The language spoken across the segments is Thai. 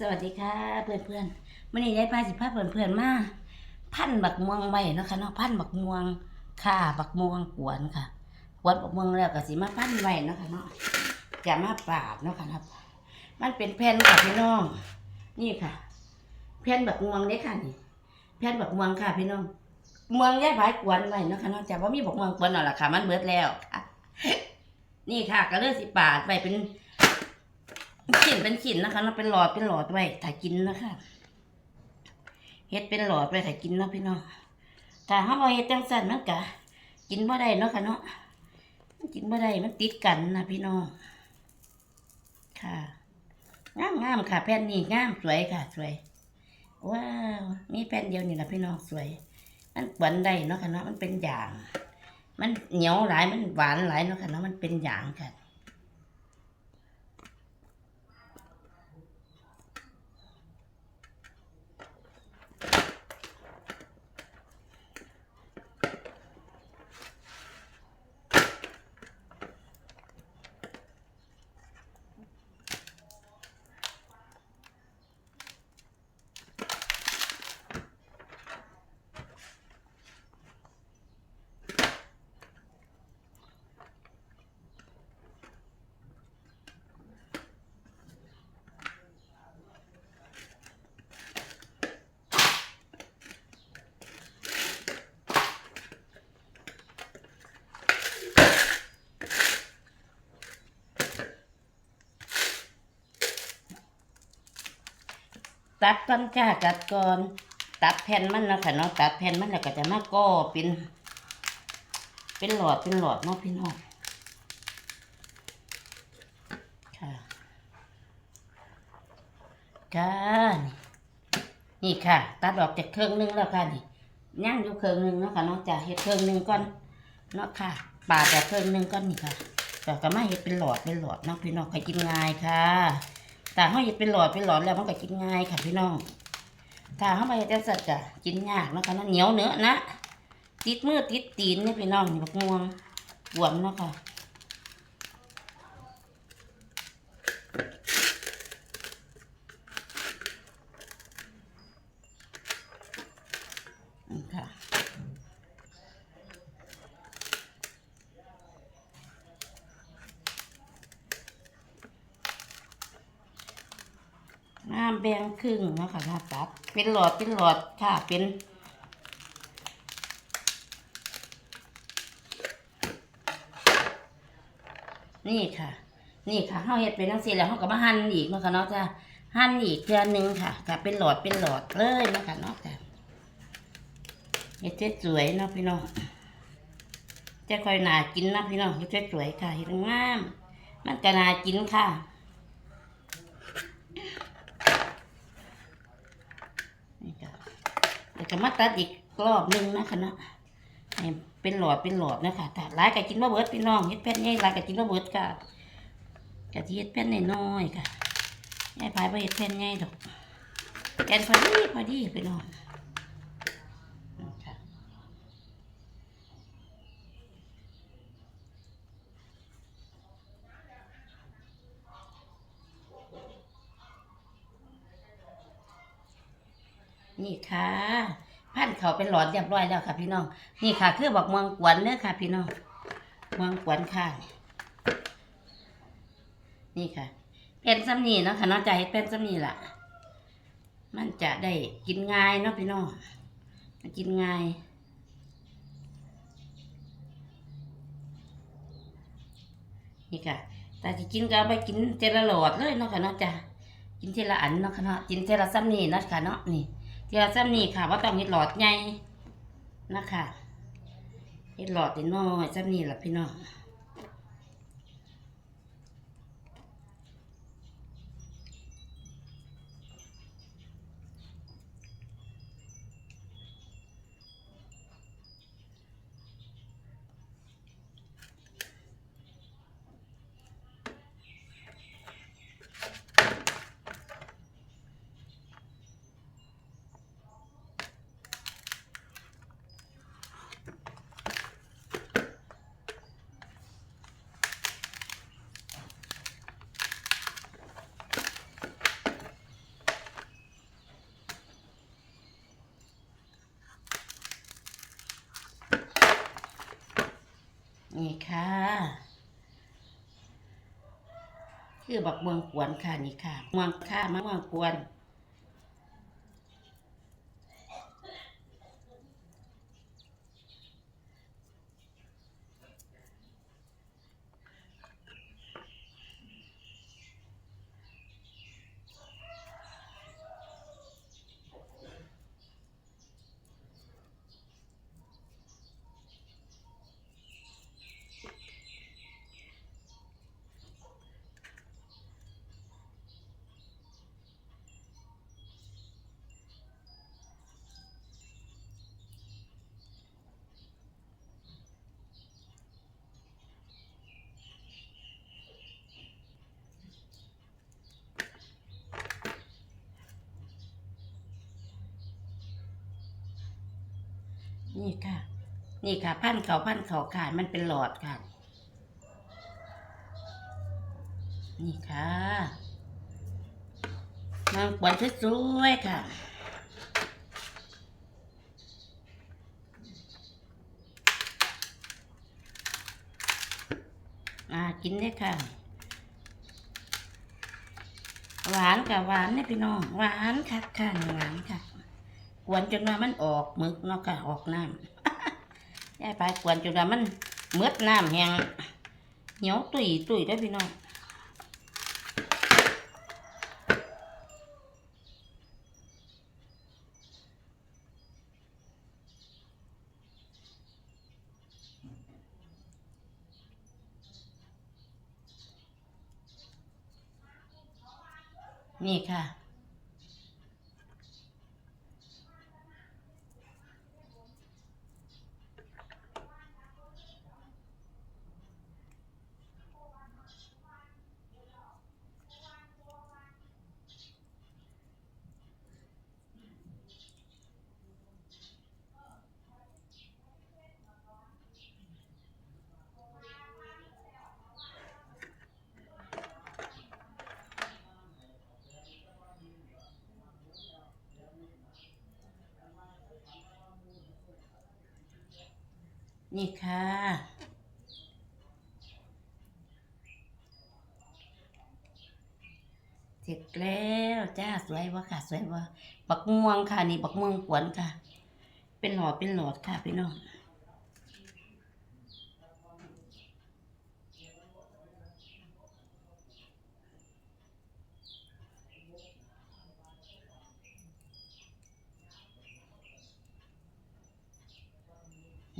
สวัสดีค่ะเพื่อนเพื่อนมื่อนี้ยายพาสิพาเพื่อนเพื่อนๆมาพันบักม่วงไว้เนาะค่ะเนาะพันบักม่วงค่ะบักม่วงกวนค่ะกวนบักม่วงแล้วก็สิมาพันไว้เนาะค่ะเนาะจะมาปาดเนาะค่ะเนาะมันเป็นแผ่นค่ะพี่น้อง นี่ค่ะ แผ่นบักม่วงเด้ค่ะนี่แผ่นบักม่วงค่ะพี่น้องม่วงยายพายกวนไว้เนาะค่ะเนาะจะว่ามีบักม่วงกวนหรอกล่ะค่ะ มันเบิดแล้วค่ะ นี่ค่ะก็เลยสิปาดไว้เป็น ขีดเป็นขีดนะคะเนาเป็นหลอดเป็นหลอดไว้ถ้ากินนะคะเฮ็ดเป็นหลอดไว้ถ้ากินนะพี่น้องถ้าเฮาบ่เฮ็ดจังซั่นมันก็กินบ่ได้เนาะค่ะเนาะกินบ่ได้มันติดกันนะพี่น้องค่ะงามงามค่ะ แผ่นนี้งามสวยค่ะ สวยว้าวมีแผ่นเดียวนี่ล่ะพี่น้องสวย มันหวานได้เนาะค่ะเนาะมันเป็นอย่าง มันเหนียวหลายมันหวานหลายเนาะค่ะเนาะมันเป็นอย่างค่ะ ตัดก่อนจ้าตัดก่อน ตัดแผ่นมันนะค่ะเนาะตัดแผ่นมันแล้วก็จะมาก่อเป็น เป็นหลอดเป็นหลอดเนาะพี่น้องค่ะค่ะนี่ค่ะ ตัดออกจากเครื่องหนึงแล้วค่ะนี่ย่างอยู่เครื่องหนึงเนาะค่ะเนาะจะเฮ็ดเครื่องหนึงก่อนเนาะค่ะปาดจากเครื่องหนึงก่อนนี่ค่ะแล้วก็มาเฮ็ดเป็นหลอดเป็นหลอดเนาะพี่น้องใครกินง่ายค่ะ แต่เขาเห็ดเป็นหลอดเป็นหลอดแล้วมันก็กินง่ายค่ะพี่น้องถ้าเขาไปเฮ็ดจังสัตว์จะกินยากนะคะนะเหนียวเนื้อนะติดมือติดตีนเนี่ยพี่น้องนี่บักม่วงบวมเนาะค่ะ บ่งครึ่งเนาะคะน้าตัด เป็นหลอดเป็นหลอดค่ะเป็นนี่ค่ะ นี่ค่ะเฮาเฮ็ดเป็นจังซี่แล้วเฮาก็มาหั่นอีกเนาะค่ะเนาะจ้ะหั่นอีกเทื่อหนึงค่ะค่ะเป็นหลอดเป็นหลอดเลยเนาะค่ะเนาะจ้ะเฮ็ดสวยเนาะพี่น้องจะค่อยหนากินนะพี่น้องเฮ็ดสวยค่ะเฮ็ดงามมันก็น่ากินค่ะ นี่ก็ เดี๋ยวก็มาตัดอีกรอบหนึงนะคะเนาะเป็นหลอดเป็นหลอดนะคะถ้าหลายก็กินมาเบิดพี่น้องเฮ็ดแป้นใหญ่หลายก็กินมาเบิดค่ะกะทิเฮ็ดแป้นน้อยๆค่ะยายพายไปเฮ็ดแป้นใหญ่ดอกแกนพอดีพอดีพี่น้อง นี่ค่ะพันเขาเป็นหลอดเรียบร้อยแล้วค่ะ พี่น้อง นี่ค่ะ คือบอกเมืองกวนเนื้อค่ะ พี่น้องเมืองกวนค่ะนี่ค่ะเป็นซ้ำนี่เนาะค่ะเนาะจะให้เป็นซ้ำนี่ล่ะ มันจะได้กินง่ายเนาะพี่น้องกินง่ายนี่ค่ะแต่จะกินก็ไปกินเจละหลอดเลยเนาะค่ะเนาะจ้ะกินเจละอันเนาะค่ะเนาะกินเจละซ้ำนี่เนาะค่ะเนาะนี่ เจละซ้ำนี่ค่ะว่าต้องเห็ดหลอดใหญ่นะคะเห็ดหลอดน้อยซ้ำนี่แหละพี่น้อง นี่ค่ะ คือบักมืองกวนค่ะนี่ค่ะเมืองค่ะมะมืองกวน นี่ค่ะ นี่ค่ะ พันเขาพันเขาค่ะ มันเป็นหลอดค่ะ นี่ค่ะนางกวนสวยๆค่ะอ่ากินได้ค่ะ หวานกับหวานเนี่ยพี่น้อง หวานค่ะค่ะหวานค่ะ กวนจนว่ามันออกมึกเนาะค่ะออกน้ำยายไปกวนจนว่ามันเมืดน้ำแหงเหนียวตุยตุยได้พี่น้องนี่ค่ะ นี่ค่ะ เสร็จแล้วจ้าสวยวะค่ะ สวยวะบักม่วงค่ะ นี่บักม่วงกวนค่ะ เป็นหลอดเป็นหลอดค่ะพี่น้อง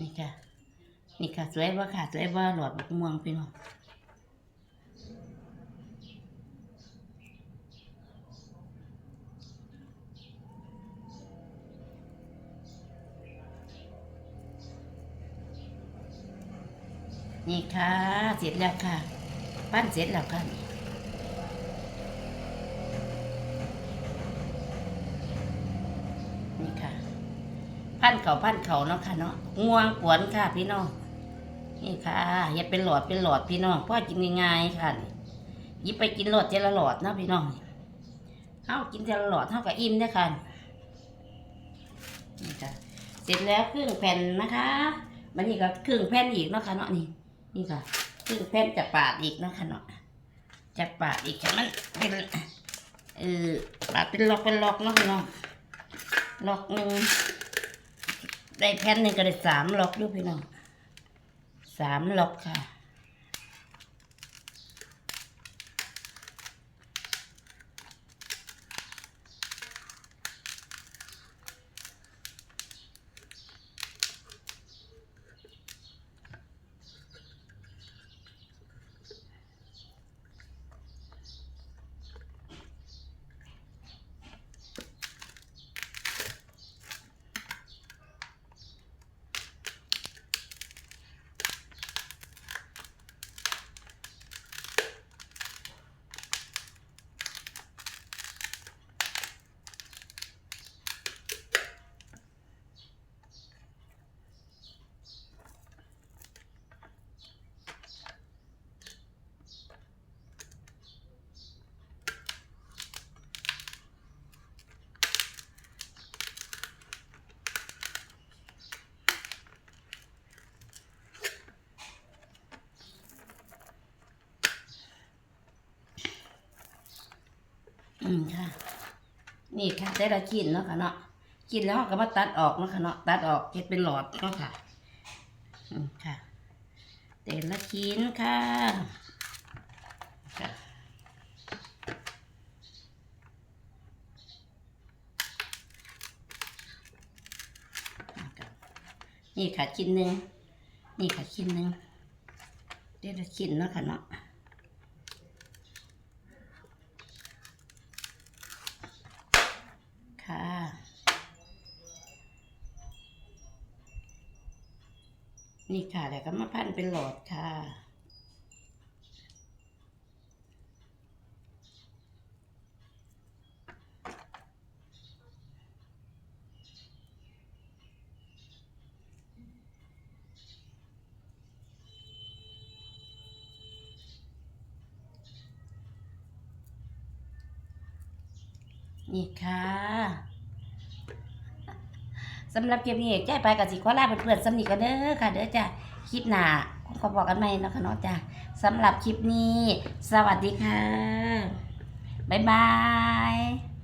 นี่ค่ะ นี่ค่ะ สวยวะค่ะ สวยวะหลอดบักม่วงพี่น้องนี่ค่ะ เสร็จแล้วค่ะ ปั้นเสร็จแล้วค่ะนี่ค่ะ พันเขาพันเขาเนาะค่ะเนาะง่วงกวนค่ะพี่น้อง นี่ค่ะอย่าเป็นหลอดเป็นหลอดพี่น้องพ่อกินง่ายๆค่ะยิบไปกินหลอดเจละหลอดนะพี่น้องเฮากินเจละหลอดเท่ากับอิ่มได้ค่ะนี่ค่ะเสร็จแล้วครึ่งแผ่นนะคะมันนี่ก็ครึ่งแผ่นอีกเนาะค่ะเนาะนี่นี่ค่ะครึ่งแผ่นจะปาดอีกเนาะค่ะเนาะจะปาดอีกค่ะมันเป็นเออปาดเป็นล็อกเป็นล็อกเนาะพี่น้องล็อกหนึ่งได้แผ่นหนึ่งก็ได้สามล็อกด้วยพี่น้อง สามล็อกค่ะ อืมค่ะ นี่ค่ะแต่ละชิ้นเนาะค่ะเนาะกินแล้วก็มาตัดออกเนาะค่ะเนาะตัดออกเก็บเป็นหลอดเนาะค่ะ อืมค่ะ แต่ละชิ้นค่ะค่ะนี่ค่ะชิ้นหนึ่งนี่ค่ะชิ้นหนึ่งเดี๋ยวละชิ้นเนาะค่ะเนาะ แล้วก็มาพันเป็นหลอดค่ะนี่ค่ะสำหรับเกมนี้แจ้ไปกับสิขอลาเพื่อนๆสำนีกันเด้อค่ะเด้อจ้ะ คลิปหน้าขอบอกกันใหม่นะคะเนาะจ้ะสำหรับคลิปนี้ สวัสดีค่ะ บ๊ายบาย